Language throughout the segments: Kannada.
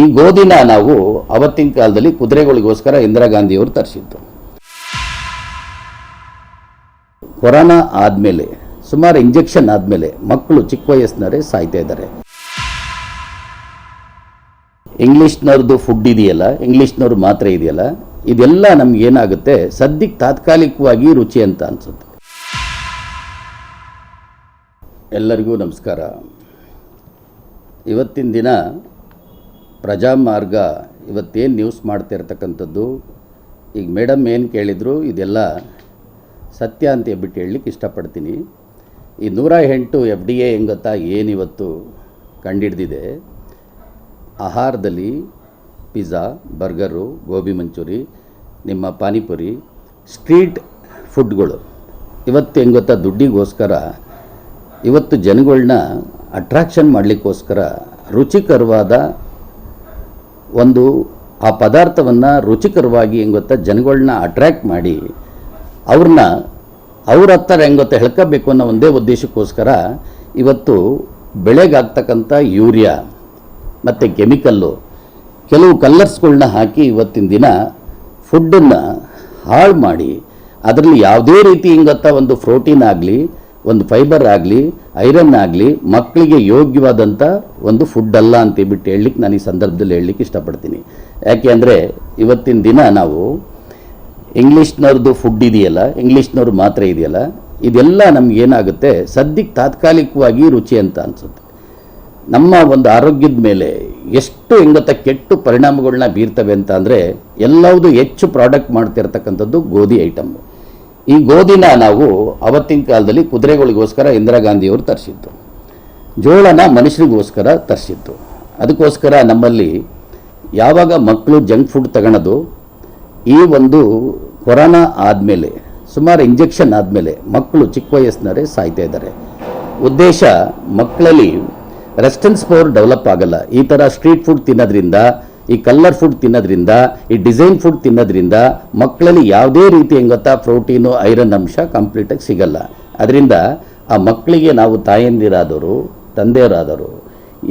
ಈ ಗೋಧಿನ ನಾವು ಅವತ್ತಿನ ಕಾಲದಲ್ಲಿ ಕುದುರೆಗಳಿಗೋಸ್ಕರ ಇಂದಿರಾ ಗಾಂಧಿಯವರು ತರಿಸಿದ್ದು. ಕೊರೋನಾ ಆದಮೇಲೆ, ಸುಮಾರು ಇಂಜೆಕ್ಷನ್ ಆದಮೇಲೆ ಮಕ್ಕಳು ಚಿಕ್ಕ ವಯಸ್ಸಿನವರೇ ಸಾಯ್ತಾ ಇದ್ದಾರೆ. ಇಂಗ್ಲೀಷ್ನವ್ರದ್ದು ಫುಡ್ ಇದೆಯಲ್ಲ, ಇಂಗ್ಲೀಷ್ನವ್ರ ಮಾತ್ರೆ ಇದೆಯಲ್ಲ, ಇದೆಲ್ಲ ನಮ್ಗೆ ಏನಾಗುತ್ತೆ, ಸದ್ಯಕ್ಕೆ ತಾತ್ಕಾಲಿಕವಾಗಿ ರುಚಿ ಅಂತ ಅನ್ಸುತ್ತೆ. ಎಲ್ಲರಿಗೂ ನಮಸ್ಕಾರ. ಇವತ್ತಿನ ದಿನ ಪ್ರಜಾಮಾರ್ಗ ಇವತ್ತೇನು ನ್ಯೂಸ್ ಮಾಡ್ತಿರ್ತಕ್ಕಂಥದ್ದು? ಈಗ ಮೇಡಮ್ ಏನು ಕೇಳಿದರು, ಇದೆಲ್ಲ ಸತ್ಯ ಅಂತ ಹೇಳ್ಬಿಟ್ಟು ಹೇಳಲಿಕ್ಕೆ ಇಷ್ಟಪಡ್ತೀನಿ. ಈ ನೂರ ಎಂಟು ಎಫ್ ಡಿ ಎ ಹೆಂಗೊತ್ತಾ, ಏನಿವತ್ತು ಕಂಡಿಡ್ದಿದೆ. ಆಹಾರದಲ್ಲಿ ಪಿಜ್ಜಾ, ಬರ್ಗರು, ಗೋಬಿ ಮಂಚೂರಿ, ನಿಮ್ಮ ಪಾನಿಪುರಿ, ಸ್ಟ್ರೀಟ್ ಫುಡ್ಗಳು. ಇವತ್ತು ಹೆಂಗ್ ಗೊತ್ತಾ ದುಡ್ಡಿಗೋಸ್ಕರ, ಇವತ್ತು ಜನಗಳನ್ನ ಅಟ್ರಾಕ್ಷನ್ ಮಾಡಲಿಕ್ಕೋಸ್ಕರ ರುಚಿಕರವಾದ ಒಂದು, ಆ ಪದಾರ್ಥವನ್ನು ರುಚಿಕರವಾಗಿ ಹೆಂಗ ಗೊತ್ತಾ ಜನಗಳನ್ನ ಅಟ್ರ್ಯಾಕ್ಟ್ ಮಾಡಿ ಅವ್ರನ್ನ ಅವ್ರ ಹತ್ತಿರ ಹೆಂಗ ಗೊತ್ತಾ ಹೇಳ್ಕೋಬೇಕು ಅನ್ನೋ ಒಂದೇ ಉದ್ದೇಶಕ್ಕೋಸ್ಕರ ಇವತ್ತು ಬೆಳೆಗಾಗ್ತಕ್ಕಂಥ ಯೂರಿಯಾ ಮತ್ತು ಕೆಮಿಕಲ್ಲು, ಕೆಲವು ಕಲ್ಲರ್ಸ್ಗಳನ್ನ ಹಾಕಿ ಇವತ್ತಿನ ದಿನ ಫುಡ್ಡನ್ನು ಹಾಳು ಮಾಡಿ, ಅದರಲ್ಲಿ ಯಾವುದೇ ರೀತಿ ಹಿಂಗತ್ತ ಒಂದು ಪ್ರೋಟೀನ್ ಆಗಲಿ ಒಂದು ಫೈಬರ್ ಆಗಲಿ, ಐರನ್ ಆಗಲಿ, ಮಕ್ಕಳಿಗೆ ಯೋಗ್ಯವಾದಂಥ ಒಂದು ಫುಡ್ ಅಲ್ಲ ಅಂತ ಬಿಟ್ಟು ಹೇಳಲಿಕ್ಕೆ ನಾನು ಈ ಸಂದರ್ಭದಲ್ಲಿ ಹೇಳಲಿಕ್ಕೆ ಇಷ್ಟಪಡ್ತೀನಿ. ಯಾಕೆ ಅಂದರೆ ಇವತ್ತಿನ ದಿನ ನಾವು ಇಂಗ್ಲೀಷ್ನವ್ರದ್ದು ಫುಡ್ ಇದೆಯಲ್ಲ, ಇಂಗ್ಲೀಷ್ನವ್ರು ಮಾತ್ರ ಇದೆಯಲ್ಲ, ಇದೆಲ್ಲ ನಮಗೇನಾಗುತ್ತೆ ಸದ್ಯಕ್ಕೆ ತಾತ್ಕಾಲಿಕವಾಗಿ ರುಚಿ ಅಂತ ಅನಿಸುತ್ತೆ. ನಮ್ಮ ಒಂದು ಆರೋಗ್ಯದ ಮೇಲೆ ಎಷ್ಟು ಹೆಂಗತ್ತ ಕೆಟ್ಟು ಪರಿಣಾಮಗಳನ್ನ ಬೀರ್ತವೆ ಅಂತ ಅಂದರೆ ಎಲ್ಲವುದು ಹೆಚ್ಚು ಪ್ರಾಡಕ್ಟ್ ಮಾಡ್ತಿರ್ತಕ್ಕಂಥದ್ದು ಗೋಧಿ ಐಟಮ್ಮು ಈ ಗೋಧಿನ ನಾವು ಅವತ್ತಿನ ಕಾಲದಲ್ಲಿ ಕುದುರೆಗಳಿಗೋಸ್ಕರ ಇಂದಿರಾ ಗಾಂಧಿಯವರು ತರಿಸಿದ್ದು, ಜೋಳನ ಮನುಷ್ಯರಿಗೋಸ್ಕರ ತರಿಸಿದ್ದು. ಅದಕ್ಕೋಸ್ಕರ ನಮ್ಮಲ್ಲಿ ಯಾವಾಗ ಮಕ್ಕಳು ಜಂಕ್ ಫುಡ್ ತಗೊಳೋದು, ಈ ಒಂದು ಕೊರೋನಾ ಆದಮೇಲೆ, ಸುಮಾರು ಇಂಜೆಕ್ಷನ್ ಆದಮೇಲೆ ಮಕ್ಕಳು ಚಿಕ್ಕ ವಯಸ್ಸಿನವರೇ ಸಾಯ್ತಾ ಇದ್ದಾರೆ. ಉದ್ದೇಶ ಮಕ್ಕಳಲ್ಲಿ ರೆಸ್ಟೆನ್ಸ್ ಪವರ್ ಡೆವಲಪ್ ಆಗಲ್ಲ. ಈ ಥರ ಸ್ಟ್ರೀಟ್ ಫುಡ್ ತಿನ್ನೋದ್ರಿಂದ ಈ ಕಲ್ಲರ್ ಫುಡ್ ತಿನ್ನೋದ್ರಿಂದ, ಈ ಡಿಸೈನ್ ಫುಡ್ ತಿನ್ನೋದ್ರಿಂದ ಮಕ್ಕಳಲ್ಲಿ ಯಾವುದೇ ರೀತಿ ಹೆಂಗ್ ಗೊತ್ತಾ ಪ್ರೋಟೀನು ಐರನ್ ಅಂಶ ಕಂಪ್ಲೀಟಾಗಿ ಸಿಗಲ್ಲ. ಅದರಿಂದ ಆ ಮಕ್ಕಳಿಗೆ ನಾವು ತಾಯಂದಿರಾದವರು ತಂದೆಯರಾದವರು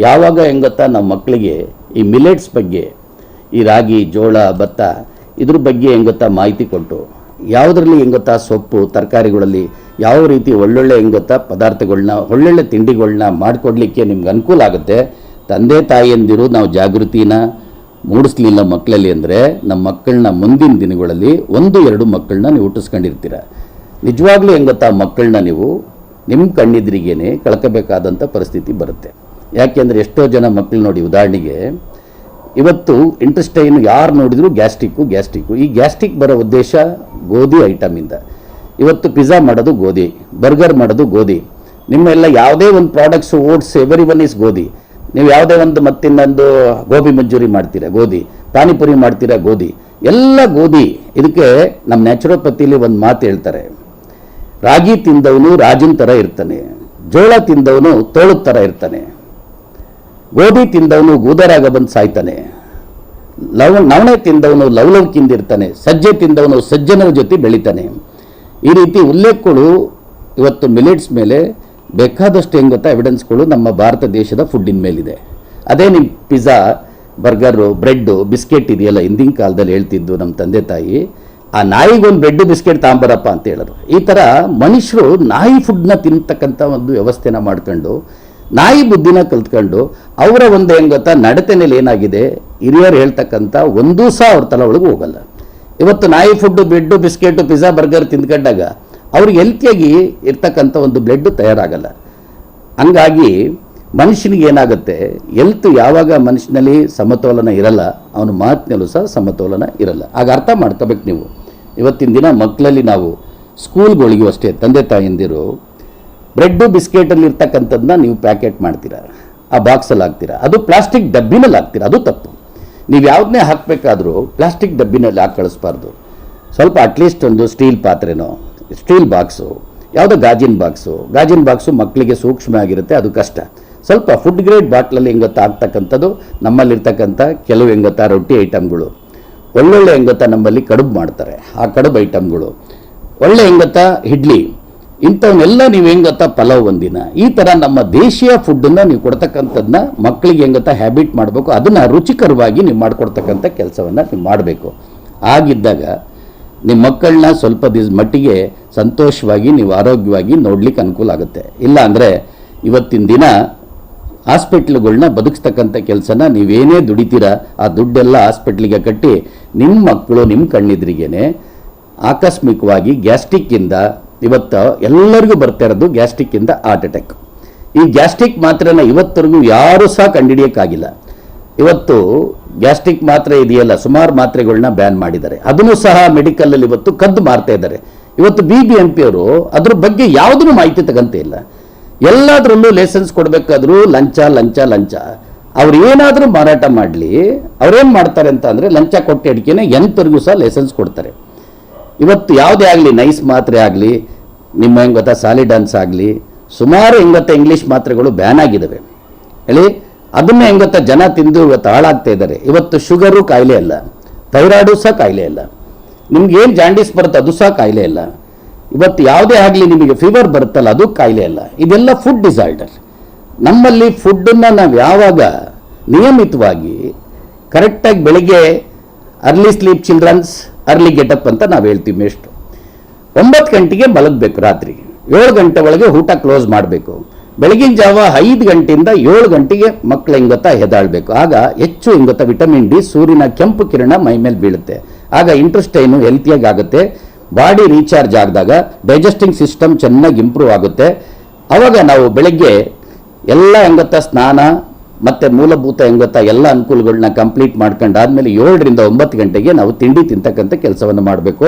ಯಾವಾಗ ಹೆಂಗ್ ನಮ್ಮ ಮಕ್ಕಳಿಗೆ ಈ ಮಿಲೆಟ್ಸ್ ಬಗ್ಗೆ, ಈ ರಾಗಿ, ಜೋಳ, ಭತ್ತ, ಇದ್ರ ಬಗ್ಗೆ ಹೆಂಗ್ ಮಾಹಿತಿ ಕೊಟ್ಟು, ಯಾವುದರಲ್ಲಿ ಹೆಂಗ್ ಸೊಪ್ಪು, ತರಕಾರಿಗಳಲ್ಲಿ ಯಾವ ರೀತಿ ಒಳ್ಳೊಳ್ಳೆ ಹೆಂಗ್ ಗೊತ್ತಾ ಪದಾರ್ಥಗಳನ್ನ ಒಳ್ಳೊಳ್ಳೆ ತಿಂಡಿಗಳನ್ನ ಮಾಡಿಕೊಡ್ಲಿಕ್ಕೆ ನಿಮ್ಗೆ ಅನುಕೂಲ ಆಗುತ್ತೆ. ತಂದೆ ತಾಯಿಯಂದಿರು ನಾವು ಜಾಗೃತಿನ ಮೂಡಿಸ್ಲಿಲ್ಲ ಮಕ್ಕಳಲ್ಲಿ ಅಂದರೆ ನಮ್ಮ ಮಕ್ಕಳನ್ನ ಮುಂದಿನ ದಿನಗಳಲ್ಲಿ ಒಂದು, ಎರಡು ಮಕ್ಕಳನ್ನ ನೀವು ಹುಟ್ಟಿಸ್ಕೊಂಡಿರ್ತೀರ. ನಿಜವಾಗ್ಲೂ ಹೆಂಗತ್ತಾ ಗೊತ್ತಾ ಮಕ್ಕಳನ್ನ ನೀವು ನಿಮ್ಮ ಕಣ್ಣಿದ್ರಿಗೇನೆ ಕಳ್ಕೋಬೇಕಾದಂಥ ಪರಿಸ್ಥಿತಿ ಬರುತ್ತೆ. ಯಾಕೆಂದರೆ ಎಷ್ಟೋ ಜನ ಮಕ್ಕಳು ನೋಡಿ ಉದಾಹರಣೆಗೆ, ಇವತ್ತು ಇಂಟ್ರೆಸ್ಟೈನ್ ಯಾರು ನೋಡಿದ್ರು ಗ್ಯಾಸ್ಟಿಕ್ಕು ಗ್ಯಾಸ್ಟ್ರಿಕ್ಕು. ಈ ಗ್ಯಾಸ್ಟ್ರಿಕ್ ಬರೋ ಉದ್ದೇಶ ಗೋಧಿ ಐಟಮಿಂದ ಇವತ್ತು ಪಿಜ್ಜಾ ಮಾಡೋದು ಗೋಧಿ, ಬರ್ಗರ್ ಮಾಡೋದು ಗೋಧಿ. ನಿಮ್ಮೆಲ್ಲ ಯಾವುದೇ ಒಂದು products oats every one is ಗೋಧಿ. ನೀವು ಯಾವುದೇ ಒಂದು ಮತ್ತಿನ್ನೊಂದು ಗೋಬಿ ಮಂಜೂರಿ ಮಾಡ್ತೀರಾ, ಗೋಧಿ, ಪಾನಿಪುರಿ ಮಾಡ್ತೀರಾ, ಗೋಧಿ, ಎಲ್ಲ ಗೋಧಿ, ಇದಕ್ಕೆ ನಮ್ಮ ನ್ಯಾಚುರೋಪತಿಲಿ ಒಂದು ಮಾತು ಹೇಳ್ತಾರೆ. ರಾಗಿ ತಿಂದವನು ರಾಜಿನ ಥರ ಇರ್ತಾನೆ, ಜೋಳ ತಿಂದವನು ತೋಳದ ಥರ ಇರ್ತಾನೆ, ಗೋಧಿ ತಿಂದವನು ಗೂದರಾಗ ಬಂದು ಸಾಯ್ತಾನೆ, ಲವ್, ನವಣೆ ತಿಂದವನು ಲವ್ಲವ್ಕಿಂದಿರ್ತಾನೆ ಸಜ್ಜೆ ತಿಂದವನು ಸಜ್ಜನರ ಜೊತೆ ಬೆಳಿತಾನೆ. ಈ ರೀತಿ ಉಲ್ಲೇಖಗಳು ಇವತ್ತು ಮಿಲೆಟ್ಸ್ ಮೇಲೆ ಬೇಕಾದಷ್ಟು ಹೆಂಗ ಗೊತ್ತಾ? ಎವಿಡೆನ್ಸ್ಗಳು ನಮ್ಮ ಭಾರತ ದೇಶದ ಫುಡ್ಡಿನ ಮೇಲಿದೆ. ಅದೇ ನಿಮ್ಮ ಪಿಜ್ಜಾ ಬರ್ಗರು ಬ್ರೆಡ್ಡು ಬಿಸ್ಕೆಟ್ ಇದೆಯಲ್ಲ, ಹಿಂದಿನ ಕಾಲದಲ್ಲಿ ಹೇಳ್ತಿದ್ದು ನಮ್ಮ ತಂದೆ ತಾಯಿ, ಆ ನಾಯಿಗೊಂದು ಬ್ರೆಡ್ ಬಿಸ್ಕೆಟ್ ತಾಂಬರಪ್ಪ ಅಂತ ಹೇಳೋದು. ಈ ಥರ ಮನುಷ್ಯರು ನಾಯಿ ಫುಡ್ನ ತಿಂತಕ್ಕಂಥ ಒಂದು ವ್ಯವಸ್ಥೆನ ಮಾಡ್ಕೊಂಡು, ನಾಯಿ ಬುದ್ಧಿನ ಕಲ್ತ್ಕೊಂಡು, ಅವರ ಒಂದು ಹೆಂಗ್ ಗೊತ್ತಾ? ಏನಾಗಿದೆ? ಹಿರಿಯರು ಹೇಳ್ತಕ್ಕಂಥ ಒಂದೂ ಸಹ ಅವ್ರ ತಲೆ ಒಳಗೆ ಹೋಗಲ್ಲ. ಇವತ್ತು ನಾಯಿ food bread biscuit pizza burger ತಿಂದ್ಕೊಂಡಾಗ ಅವ್ರಿಗೆ ಹೆಲ್ತಿಯಾಗಿ ಇರ್ತಕ್ಕಂಥ ಒಂದು ಬ್ಲಡ್ ತಯಾರಾಗಲ್ಲ. ಹಂಗಾಗಿ ಮನುಷ್ಯನಿಗೆ ಏನಾಗುತ್ತೆ ಎಲ್ತ್ ಯಾವಾಗ ಮನುಷ್ಯನಲ್ಲಿ ಸಮತೋಲನ ಇರಲ್ಲ, ಅವನ ಮಾತಿನಲ್ಲೂ ಸಹ ಸಮತೋಲನ ಇರಲ್ಲ. ಆಗ ಅರ್ಥ ಮಾಡ್ಕೋಬೇಕು ನೀವು. ಇವತ್ತಿನ ದಿನ ಮಕ್ಕಳಲ್ಲಿ ನಾವು ಸ್ಕೂಲ್ಗಳಿಗೂ ಅಷ್ಟೇ, ತಂದೆ ತಾಯಂದಿರು ಬ್ರೆಡ್ಡು ಬಿಸ್ಕೆಟಲ್ಲಿ ಇರ್ತಕ್ಕಂಥದ್ದನ್ನ ನೀವು ಪ್ಯಾಕೆಟ್ ಮಾಡ್ತೀರಾ, ಆ ಬಾಕ್ಸಲ್ಲಿ ಹಾಕ್ತೀರಾ, ಅದು ಪ್ಲಾಸ್ಟಿಕ್ ಡಬ್ಬಿನಲ್ಲಿ ಹಾಕ್ತೀರಾ, ಅದು ತಪ್ಪು. ನೀವು ಯಾವುದನ್ನೇ ಹಾಕಬೇಕಾದ್ರೂ ಪ್ಲಾಸ್ಟಿಕ್ ಡಬ್ಬಿನಲ್ಲಿ ಹಾಕಿ ಕಳಿಸ್ಬಾರ್ದು. ಸ್ವಲ್ಪ ಅಟ್ಲೀಸ್ಟ್ ಒಂದು ಸ್ಟೀಲ್ ಪಾತ್ರೆನೋ ಸ್ಟೀಲ್ ಬಾಕ್ಸು, ಯಾವುದೋ ಗಾಜಿನ ಬಾಕ್ಸು. ಗಾಜಿನ ಬಾಕ್ಸು ಮಕ್ಕಳಿಗೆ ಸೂಕ್ಷ್ಮ ಆಗಿರುತ್ತೆ, ಅದು ಕಷ್ಟ. ಸ್ವಲ್ಪ ಫುಡ್ ಗ್ರೇಡ್ ಬಾಟ್ಲಲ್ಲಿ ಹೆಂಗೊತ್ತಾ ಆಗ್ತಕ್ಕಂಥದ್ದು ನಮ್ಮಲ್ಲಿರ್ತಕ್ಕಂಥ ಕೆಲವು ಹೆಂಗೊತ್ತಾ ರೊಟ್ಟಿ ಐಟಮ್ಗಳು ಒಳ್ಳೊಳ್ಳೆ ಹೆಂಗೊತ್ತಾ ನಮ್ಮಲ್ಲಿ ಕಡುಬು ಮಾಡ್ತಾರೆ, ಆ ಕಡುಬು ಐಟಮ್ಗಳು ಒಳ್ಳೆ ಹೆಂಗೊತ್ತಾ ಇಡ್ಲಿ, ಇಂಥವನ್ನೆಲ್ಲ ನೀವು ಹೆಂಗತ್ತ ಗೊತ್ತಾ ಪಲಾವ್ ಒಂದಿನ. ಈ ಥರ ನಮ್ಮ ದೇಶೀಯ ಫುಡ್ಡನ್ನು ನೀವು ಕೊಡ್ತಕ್ಕಂಥದ್ದನ್ನ ಮಕ್ಕಳಿಗೆ ಹೆಂಗತ್ತ ಗೊತ್ತಾ ಹ್ಯಾಬಿಟ್ ಮಾಡಬೇಕು, ಅದನ್ನು ರುಚಿಕರವಾಗಿ ನೀವು ಮಾಡಿಕೊಡ್ತಕ್ಕಂಥ ಕೆಲಸವನ್ನು ನೀವು ಮಾಡಬೇಕು. ಆಗಿದ್ದಾಗ ನಿಮ್ಮ ಮಕ್ಕಳನ್ನ ಸ್ವಲ್ಪ ದಿಸ್ ಮಟ್ಟಿಗೆ ಸಂತೋಷವಾಗಿ, ನೀವು ಆರೋಗ್ಯವಾಗಿ ನೋಡ್ಲಿಕ್ಕೆ ಅನುಕೂಲ ಆಗುತ್ತೆ. ಇಲ್ಲ ಅಂದರೆ ಇವತ್ತಿನ ದಿನ ಹಾಸ್ಪಿಟ್ಲ್ಗಳನ್ನ ಬದುಕಿಸ್ತಕ್ಕಂಥ ಕೆಲಸನ ನೀವೇನೇ ದುಡಿತೀರಾ, ಆ ದುಡ್ಡೆಲ್ಲ ಹಾಸ್ಪಿಟ್ಲಿಗೆ ಕಟ್ಟಿ ನಿಮ್ಮ ಮಕ್ಕಳು ನಿಮ್ಮ ಕಣ್ಣಿದ್ರಿಗೇನೆ ಆಕಸ್ಮಿಕವಾಗಿ ಗ್ಯಾಸ್ಟಿಕ್ಕಿಂದ ಇವತ್ತು ಎಲ್ಲರಿಗೂ ಬರ್ತಾ ಇರೋದು ಗ್ಯಾಸ್ಟಿಕ್ಕಿಂದ ಹಾರ್ಟ್ ಅಟ್ಯಾಕ್. ಈ ಗ್ಯಾಸ್ಟ್ರಿಕ್ ಮಾತ್ರನ ಇವತ್ತರೆಗೂ ಯಾರೂ ಸಹ ಕಂಡುಹಿಡಿಯೋಕ್ಕಾಗಿಲ್ಲ. ಇವತ್ತು ಗ್ಯಾಸ್ಟ್ರಿಕ್ ಮಾತ್ರೆ ಇದೆಯಲ್ಲ, ಸುಮಾರು ಮಾತ್ರೆಗಳನ್ನ ಬ್ಯಾನ್ ಮಾಡಿದ್ದಾರೆ. ಅದನ್ನು ಸಹ ಮೆಡಿಕಲಲ್ಲಿ ಇವತ್ತು ಕದ್ದು ಮಾರ್ತಾ ಇದ್ದಾರೆ. ಇವತ್ತು ಬಿ ಬಿ ಎಂ ಪಿ ಅವರು ಅದ್ರ ಬಗ್ಗೆ ಯಾವುದನ್ನು ಮಾಹಿತಿ ತಗಂತ ಇಲ್ಲ. ಎಲ್ಲದರಲ್ಲೂ ಲೈಸೆನ್ಸ್ ಕೊಡಬೇಕಾದ್ರೂ ಲಂಚ ಲಂಚ ಲಂಚ. ಅವ್ರು ಏನಾದರೂ ಮಾರಾಟ ಮಾಡಲಿ, ಅವ್ರೇನು ಮಾಡ್ತಾರೆ ಅಂತ ಅಂದರೆ ಲಂಚ ಕೊಟ್ಟು ಅಡಿಕೆನೆ ಎಂತರಿಗೂ ಸಹ ಲೈಸೆನ್ಸ್ ಕೊಡ್ತಾರೆ. ಇವತ್ತು ಯಾವುದೇ ಆಗಲಿ, ನೈಸ್ ಮಾತ್ರೆ ಆಗಲಿ, ನಿಮ್ಮ ಹೆಂಗ್ ಗೊತ್ತಾ ಸಾಲಿಡಾನ್ಸ್ ಆಗಲಿ, ಸುಮಾರು ಹೆಂಗ್ ಇಂಗ್ಲೀಷ್ ಮಾತ್ರೆಗಳು ಬ್ಯಾನ್ ಆಗಿದ್ದಾವೆ ಹೇಳಿ? ಅದನ್ನ ಹೆಂಗ ಜನ ತಿಂದು ಇವತ್ತು ಹಾಳಾಗ್ತಾ ಇದ್ದಾರೆ. ಇವತ್ತು ಶುಗರು ಕಾಯಿಲೆ ಅಲ್ಲ. ಥೈರಾಯ್ಡು ಸಹ ಕಾಯಿಲೆ ಅಲ್ಲ. ನಿಮ್ಗೆ ಏನು ಜಾಂಡೀಸ್ ಬರುತ್ತೆ ಅದು ಸಹ ಕಾಯಿಲೆ ಅಲ್ಲ. ಇವತ್ತು ಯಾವುದೇ ಆಗಲಿ ನಿಮಗೆ ಫೀವರ್ ಬರುತ್ತಲ್ಲ, ಅದು ಕಾಯಿಲೆ ಅಲ್ಲ. ಇದೆಲ್ಲ ಫುಡ್ ಡಿಸಾರ್ಡರ್ ನಮ್ಮಲ್ಲಿ ಫುಡ್ಡನ್ನು ನಾವು ಯಾವಾಗ ನಿಯಮಿತವಾಗಿ ಕರೆಕ್ಟಾಗಿ ಬೆಳಿಗ್ಗೆ early sleep childrens early get up ಅಂತ ನಾವು ಹೇಳ್ತೀವಿ ಮೇಷ್ಟು ಒಂಬತ್ತು ಗಂಟೆಗೆ ಮಲಗಬೇಕು ರಾತ್ರಿ ಏಳು ಗಂಟೆ ಒಳಗೆ ಊಟ ಕ್ಲೋಸ್ ಮಾಡಬೇಕು. ಬೆಳಗಿನ ಜಾವ ಐದು ಗಂಟೆಯಿಂದ ಏಳು ಗಂಟೆಗೆ ಮಕ್ಕಳು ಇಂಗತ ಹೆದಾಳಬೇಕು ಆಗ ಹೆಚ್ಚು ಇಂಗತ ವಿಟಮಿನ್ ಡಿ ಸೂರ್ಯನ ಕೆಂಪು ಕಿರಣ ಮೈ ಮೇಲೆ ಬೀಳುತ್ತೆ. ಆಗ ಇಂಟ್ರೆಸ್ಟೈನು ಹೆಲ್ತಿಯಾಗಿ ಆಗುತ್ತೆ. ಬಾಡಿ ರೀಚಾರ್ಜ್ ಆಗಿದಾಗ ಡೈಜೆಸ್ಟಿಂಗ್ ಸಿಸ್ಟಮ್ ಚೆನ್ನಾಗಿ ಇಂಪ್ರೂವ್ ಆಗುತ್ತೆ. ಆವಾಗ ನಾವು ಬೆಳಗ್ಗೆ ಎಲ್ಲ ಹೆಂಗತ್ತ ಸ್ನಾನ ಮತ್ತು ಮೂಲಭೂತ ಹೆಂಗತ್ತ ಎಲ್ಲ ಅನುಕೂಲಗಳನ್ನ ಕಂಪ್ಲೀಟ್ ಮಾಡ್ಕೊಂಡಾದ್ಮೇಲೆ ಏಳರಿಂದ ಒಂಬತ್ತು ಗಂಟೆಗೆ ನಾವು ತಿಂಡಿ ತಿಂತಕ್ಕಂಥ ಕೆಲಸವನ್ನು ಮಾಡಬೇಕು.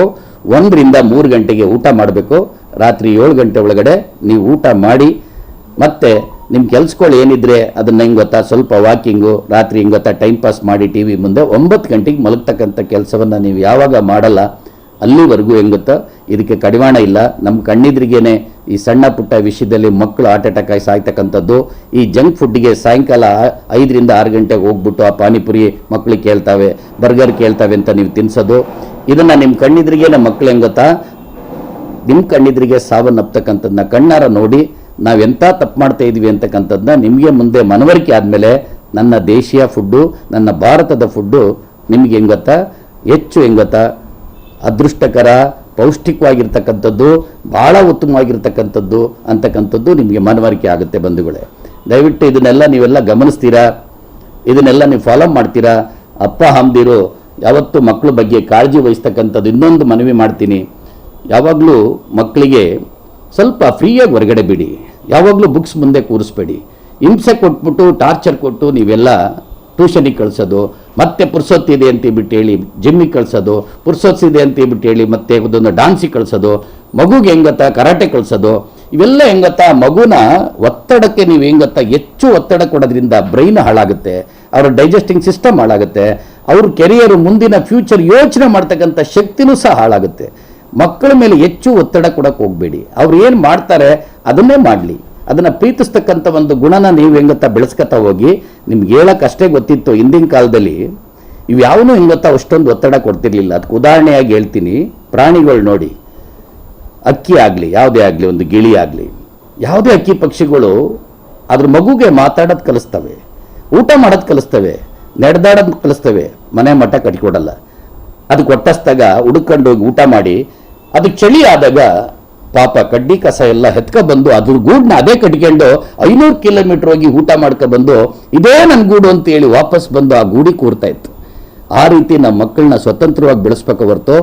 ಒಂದರಿಂದ ಮೂರು ಗಂಟೆಗೆ ಊಟ ಮಾಡಬೇಕು. ರಾತ್ರಿ ಏಳು ಗಂಟೆ ಒಳಗಡೆ ನೀವು ಊಟ ಮಾಡಿ ಮತ್ತೆ ನಿಮ್ಮ ಕೆಲ್ಸಗಳು ಏನಿದ್ರೆ ಅದನ್ನ ಹೆಂಗ್ ಗೊತ್ತಾ? ಸ್ವಲ್ಪ ವಾಕಿಂಗು ರಾತ್ರಿ ಹೆಂಗ್ ಗೊತ್ತಾ? ಟೈಮ್ ಪಾಸ್ ಮಾಡಿ ಟಿ ವಿ ಮುಂದೆ ಒಂಬತ್ತು ಗಂಟೆಗೆ ಮಲಗ್ತಕ್ಕಂಥ ಕೆಲಸವನ್ನು ನೀವು ಯಾವಾಗ ಮಾಡಲ್ಲ, ಅಲ್ಲಿವರೆಗೂ ಹೆಂಗ್ ಗೊತ್ತಾ? ಇದಕ್ಕೆ ಕಡಿವಾಣ ಇಲ್ಲ. ನಮ್ಮ ಕಣ್ಣಿದ್ರಿಗೇನೆ ಈ ಸಣ್ಣ ಪುಟ್ಟ ವಿಷಯದಲ್ಲಿ ಮಕ್ಕಳು ಹಾರ್ಟ್ ಅಟ್ಯಾಕ್ ಆಗಿ ಸಾಯ್ತಕ್ಕಂಥದ್ದು, ಈ ಜಂಕ್ ಫುಡ್ಗೆ ಸಾಯಂಕಾಲ ಐದರಿಂದ ಆರು ಗಂಟೆಗೆ ಹೋಗ್ಬಿಟ್ಟು ಆ ಪಾನಿಪುರಿ ಮಕ್ಕಳಿಗೆ ಕೇಳ್ತಾವೆ ಬರ್ಗರ್ ಕೇಳ್ತಾವೆ ಅಂತ ನೀವು ತಿನ್ಸೋದು. ಇದನ್ನ ನಿಮ್ಮ ಕಣ್ಣಿದ್ರಿಗೇನೆ ಮಕ್ಕಳು ಹೆಂಗ್ ಗೊತ್ತಾ? ನಿಮ್ಮ ಕಣ್ಣಿದ್ರಿಗೆ ಸಾವನ್ನಪ್ತಕ್ಕಂಥದ್ದನ್ನ ಕಣ್ಣಾರ ನೋಡಿ ನಾವೆಂಥ ತಪ್ಪು ಮಾಡ್ತಾ ಇದ್ದೀವಿ ಅಂತಕ್ಕಂಥದ್ದನ್ನ ನಿಮಗೆ ಮುಂದೆ ಮನವರಿಕೆ ಆದಮೇಲೆ ನನ್ನ ದೇಶೀಯ ಫುಡ್ಡು, ನನ್ನ ಭಾರತದ ಫುಡ್ಡು ನಿಮಗೆ ಹೆಂಗ್ ಹೆಚ್ಚು ಹೆಂಗ್ ಅದೃಷ್ಟಕರ, ಪೌಷ್ಟಿಕವಾಗಿರ್ತಕ್ಕಂಥದ್ದು ಭಾಳ ಉತ್ತಮವಾಗಿರ್ತಕ್ಕಂಥದ್ದು ಅಂತಕ್ಕಂಥದ್ದು ನಿಮಗೆ ಮನವರಿಕೆ ಆಗುತ್ತೆ ಬಂಧುಗಳೇ. ದಯವಿಟ್ಟು ಇದನ್ನೆಲ್ಲ ನೀವೆಲ್ಲ ಗಮನಿಸ್ತೀರಾ? ಇದನ್ನೆಲ್ಲ ನೀವು ಫಾಲೋ ಮಾಡ್ತೀರಾ? ಅಪ್ಪ ಹಮ್ದಿರು ಯಾವತ್ತು ಮಕ್ಕಳ ಬಗ್ಗೆ ಕಾಳಜಿ ವಹಿಸ್ತಕ್ಕಂಥದ್ದು ಇನ್ನೊಂದು ಮನವಿ ಮಾಡ್ತೀನಿ. ಯಾವಾಗಲೂ ಮಕ್ಕಳಿಗೆ ಸ್ವಲ್ಪ ಫ್ರೀಯಾಗಿ ಹೊರಗಡೆ ಬಿಡಿ. ಯಾವಾಗಲೂ ಬುಕ್ಸ್ ಮುಂದೆ ಕೂರಿಸ್ಬೇಡಿ. ಹಿಂಸೆ ಕೊಟ್ಬಿಟ್ಟು ಟಾರ್ಚರ್ ಕೊಟ್ಟು ನೀವೆಲ್ಲ ಟ್ಯೂಷನಿಗೆ ಕಳಿಸೋದು, ಮತ್ತೆ ಪುರ್ಸೊತ್ತಿದೆ ಅಂತ ಬಿಟ್ಟು ಹೇಳಿ ಜಿಮ್ಮಿಗೆ ಕಳಿಸೋದು ಪುರ್ಸೊತ್ತಿದೆ ಅಂತ ಬಿಟ್ಟು ಹೇಳಿ, ಮತ್ತೆ ಒಂದೊಂದು ಡಾನ್ಸಿಗೆ ಕಳಿಸೋದು, ಮಗುಗೆ ಹೆಂಗತ್ತಾ ಗೊತ್ತಾ ಕರಾಟೆ ಕಳಿಸೋದು, ಇವೆಲ್ಲ ಹೆಂಗತ್ತಾ ಗೊತ್ತಾ ಮಗುನ ಒತ್ತಡಕ್ಕೆ ನೀವು ಹೆಂಗತ್ತಾ, ಹೆಚ್ಚು ಒತ್ತಡ ಕೊಡೋದ್ರಿಂದ ಬ್ರೈನ್ ಹಾಳಾಗುತ್ತೆ, ಅವರ ಡೈಜೆಸ್ಟಿಂಗ್ ಸಿಸ್ಟಮ್ ಹಾಳಾಗುತ್ತೆ, ಅವ್ರ ಕೆರಿಯರು ಮುಂದಿನ ಫ್ಯೂಚರ್ ಯೋಚನೆ ಮಾಡ್ತಕ್ಕಂಥ ಶಕ್ತಿನೂ ಸಹ ಹಾಳಾಗುತ್ತೆ. ಮಕ್ಕಳ ಮೇಲೆ ಹೆಚ್ಚು ಒತ್ತಡ ಕೊಡಕ್ಕೆ ಹೋಗಬೇಡಿ. ಅವ್ರು ಏನು ಮಾಡ್ತಾರೆ, ಅದನ್ನೇ ಮಾಡಲಿ. ಅದನ್ನು ಪ್ರೀತಿಸ್ತಕ್ಕಂಥ ಒಂದು ಗುಣನ ನೀವು ಹೆಂಗತ್ತ ಬೆಳೆಸ್ಕೊತಾ ಹೋಗಿ, ನಿಮ್ಗೆ ಹೇಳಕ್ಕೆ ಅಷ್ಟೇ ಗೊತ್ತಿತ್ತು ಹಿಂದಿನ ಕಾಲದಲ್ಲಿ, ಇವು ಯಾವನೂ ಹೆಂಗತ್ತ ಅಷ್ಟೊಂದು ಒತ್ತಡ ಕೊಡ್ತಿರ್ಲಿಲ್ಲ. ಅದಕ್ಕೆ ಉದಾಹರಣೆಯಾಗಿ ಹೇಳ್ತೀನಿ, ಪ್ರಾಣಿಗಳು ನೋಡಿ. ಅಕ್ಕಿ ಆಗಲಿ, ಯಾವುದೇ ಆಗಲಿ, ಒಂದು ಗಿಳಿ ಆಗಲಿ. ಯಾವುದೇ ಅಕ್ಕಿ ಪಕ್ಷಿಗಳು ಅದ್ರ ಮಗುಗೆ ಮಾತಾಡೋದು ಕಲಿಸ್ತವೆ, ಊಟ ಮಾಡೋದು ಕಲಿಸ್ತವೆ, ನಡೆದಾಡೋದು ಕಲಿಸ್ತವೆ, ಮನೆ ಮಠ ಕಟ್ಕೊಡಲ್ಲ. ಅದಕ್ಕೆ ಕೊಟ್ಟಸ್ದಾಗ ಹುಡುಕೊಂಡು ಹೋಗಿ ಊಟ ಮಾಡಿ ಅದಕ್ಕೆ ಚಳಿ ಆದಾಗ ಪಾಪ ಕಡ್ಡಿ ಕಸ ಎಲ್ಲ ಹೆತ್ಕ ಬಂದು ಅದ್ರ ಗೂಡನ್ನ ಅದೇ ಕಟ್ಕೊಂಡು ಐನೂರು ಕಿಲೋಮೀಟರ್ ಹೋಗಿ ಊಟ ಮಾಡ್ಕೊ ಬಂದು, ಇದೇ ನನ್ನ ಗೂಡು ಅಂತ ಹೇಳಿ ವಾಪಸ್ ಬಂದು ಆ ಗೂಡಿ ಕೂರ್ತಾ ಇತ್ತು. ಆ ರೀತಿ ನಮ್ಮ ಮಕ್ಕಳನ್ನ ಸ್ವತಂತ್ರವಾಗಿ ಬೆಳೆಸ್ಬೇಕು ಹೊರತು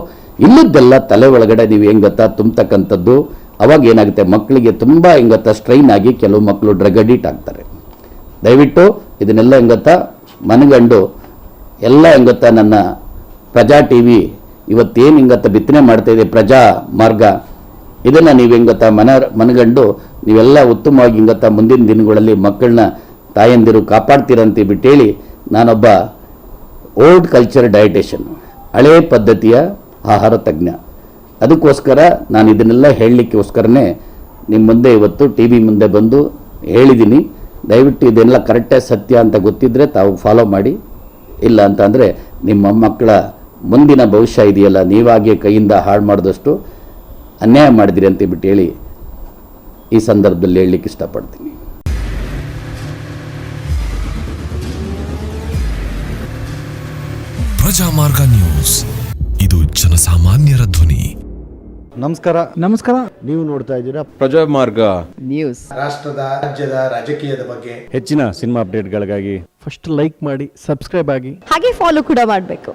ಇಲ್ಲದ್ದೆಲ್ಲ ತಲೆ ಒಳಗಡೆ ನೀವು ಹೆಂಗತ್ತಾ ಗೊತ್ತಾ? ತುಂಬತಕ್ಕಂಥದ್ದು. ಅವಾಗ ಏನಾಗುತ್ತೆ? ಮಕ್ಕಳಿಗೆ ತುಂಬ ಹೆಂಗತ್ತಾ ಗೊತ್ತಾ? ಸ್ಟ್ರೈನ್ ಆಗಿ ಕೆಲವು ಮಕ್ಕಳು ಡ್ರಗ್ ಅಡಿಟ್ ಆಗ್ತಾರೆ. ದಯವಿಟ್ಟು ಇದನ್ನೆಲ್ಲ ಹೆಂಗತ್ತ ಗೊತ್ತಾ? ಮನಗಂಡು ಎಲ್ಲ ಹೆಂಗತ್ತಾ ಗೊತ್ತಾ? ನನ್ನ ಪ್ರಜಾ ಟಿ ವಿ ಇವತ್ತೇನು ಹಿಂಗತ್ತ ಬಿತ್ತನೆ ಮಾಡ್ತಾ ಇದೆ ಪ್ರಜಾ ಮಾರ್ಗ? ಇದನ್ನು ನೀವು ಹಿಂಗತ್ತ ಮನ, ಮನಗಂಡು ನೀವೆಲ್ಲ ಉತ್ತಮವಾಗಿ ಹಿಂಗತ್ತ ಮುಂದಿನ ದಿನಗಳಲ್ಲಿ ಮಕ್ಕಳನ್ನ ತಾಯಂದಿರು ಕಾಪಾಡ್ತೀರಂತ ಬಿಟ್ಟೇಳಿ ನಾನೊಬ್ಬ ಓಲ್ಡ್ ಕಲ್ಚರ್ ಡಯಟೇಷನ್ ಹಳೇ ಪದ್ಧತಿಯ ಆಹಾರ ತಜ್ಞ. ಅದಕ್ಕೋಸ್ಕರ ನಾನು ಇದನ್ನೆಲ್ಲ ಹೇಳಲಿಕ್ಕೋಸ್ಕರನೇ ನಿಮ್ಮ ಮುಂದೆ ಇವತ್ತು ಟಿ ವಿ ಮುಂದೆ ಬಂದು ಹೇಳಿದ್ದೀನಿ ದಯವಿಟ್ಟು ಇದೆಲ್ಲ ಕರೆಕ್ಟಾಗಿ ಸತ್ಯ ಅಂತ ಗೊತ್ತಿದ್ದರೆ ತಾವು ಫಾಲೋ ಮಾಡಿ. ಇಲ್ಲ ಅಂತಂದರೆ ನಿಮ್ಮ ಮಕ್ಕಳ ಮುಂದಿನ ಭವಿಷ್ಯ ಇದೆಯಲ್ಲ ನೀವಾಗೆ ಕೈಯಿಂದ ಹಾಳು ಮಾಡಿದಷ್ಟು ಅನ್ಯಾಯ ಮಾಡಿದಿರಿ ಅಂತ ಬಿಟ್ಟು ಹೇಳಿ ಈ ಸಂದರ್ಭದಲ್ಲಿ ಹೇಳಲಿಕ್ಕೆ ಇಷ್ಟಪಡ್ತೀನಿ. ಪ್ರಜಾಮಾರ್ಗ ನ್ಯೂಸ್. ಇದು ಜನಸಾಮಾನ್ಯರ ಧ್ವನಿ. ನಮಸ್ಕಾರ. ನಮಸ್ಕಾರ. ನೀವು ನೋಡ್ತಾ ಇದ್ದೀರಾ ಪ್ರಜಾಮಾರ್ಗ ನ್ಯೂಸ್. ರಾಷ್ಟ್ರದ ರಾಜ್ಯದ ರಾಜಕೀಯದ ಬಗ್ಗೆ ಹೆಚ್ಚಿನ ಸಿನಿಮಾ ಅಪ್ಡೇಟ್ಗಳಿಗಾಗಿ ಫಸ್ಟ್ ಲೈಕ್ ಮಾಡಿ ಸಬ್ಸ್ಕ್ರೈಬ್ ಆಗಿ. ಹಾಗೆ ಫಾಲೋ ಕೂಡ ಮಾಡಬೇಕು.